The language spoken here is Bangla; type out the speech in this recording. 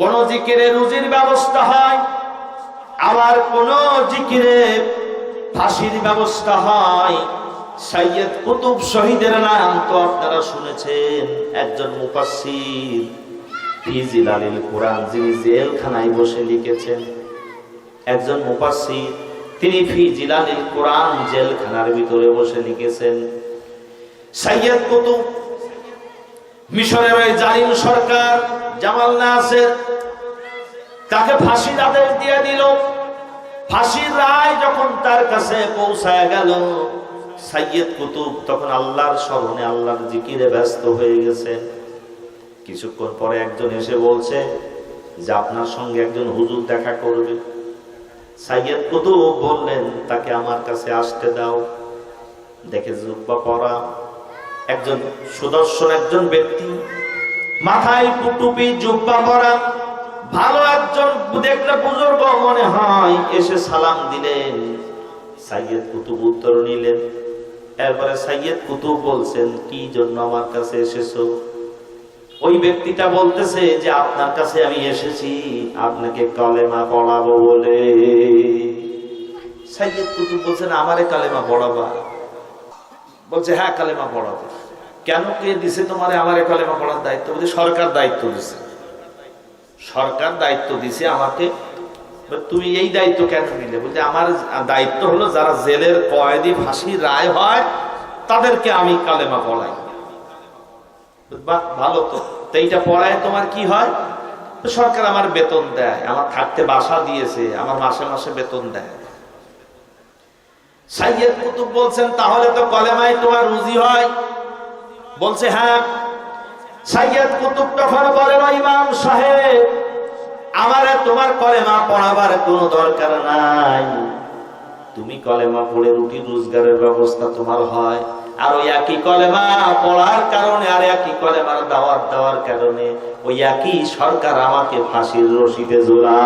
কোন জিকিরে রুজির ব্যবস্থা হয়, আবার কোন জিকিরে ফাঁসির ব্যবস্থা হয়। সাইয়দ কুতুব শহীদের নাম তো আপনারা শুনেছেন, একজন মুফাসসির। ফিজিল আলীল কোরআন যিনি জেলখানায় বসে লিখেছেন, একজন মুফাসসির। তিনি ফিজিল আলীল কোরআন জেলখানার ভিতরে বসে লিখেছেন, সাইয়দ কুতুব, মিশরের ওই জালিম সরকার জামাল নাসের তাকে ফাঁসির আদেশ দিয়ে দিল। ফাঁসির রায় যখন তার কাছে পৌঁছায় গেল, সাইয়েদ কুতুব তখন আল্লাহর স্মরণে আল্লাহর জিকিরে ব্যস্ত হয়ে গেছে। কিছুক্ষণ পরে একজন এসে বলছে যে আপনার সঙ্গে একজন হুজুর দেখা করবে। সাইয়েদ কুতুব বললেন, তাকে আমার কাছে আসতে দাও। দেখে জুব্বা পরা একজন সুদর্শন একজন ব্যক্তি, মাথায় টুপি জুব্বা পরা দেখলে বুজুর্গ মনে হয়, এসে সালাম দিলেন সাইয়দ কুতুব উত্তর নিলেন। এরপরে সাইয়দ কুতুব বলছেন, কি জন্য আমার কাছে এসেছ? ওই ব্যক্তিটা বলতেছে যে, আপনার কাছে আমি এসেছি, আপনাকে কালেমা পড়াবো বলে। সাইয়দ কুতুব বলছেন, আমারে কালেমা পড়াবা? বলছে হ্যাঁ কালেমা পড়াবো। কেন কে দিছে তোমারে আমারে কালেমা পড়ার দায়িত্ব? বলছে, সরকার দায়িত্ব দিছে। সরকার দায়িত্ব দিছে আমাকে তুমি এই দায়িত্ব কেন নিলে? বলছে, আমার দায়িত্ব হলো যারা জেলের কয়েদি ফাঁসি রায় হয়, তাদেরকে আমি কালেমা পড়াই। বাহ ভালো তো। তো এইটা পড়ায় তোমার কি হয়? সরকার আমার বেতন দেয়, আমার থাকতে বাসা দিয়েছে, আমার মাসে মাসে বেতন দেয়। সাইয়েদ কুতুব বলছেন, তাহলে তো কলেমায় তোমার রুজি হয়। বলছে হ্যাঁ সাইয়েদ কুতুব তখন বলেন ইমাম সাহেব, আমারে তোমার কলেমা পড়াবার কোনো দরকার নাই। তুমি কলেমা পড়ে রুটি রোজগারের ব্যবস্থা তোমার হয়। আর ওই একই কলেমা পড়ার কারণে, আর একই কলেমার দাওয়াত দেওয়ার কারণে, ওই একই সরকার আমাকে ফাঁসির রশিতে জোড়া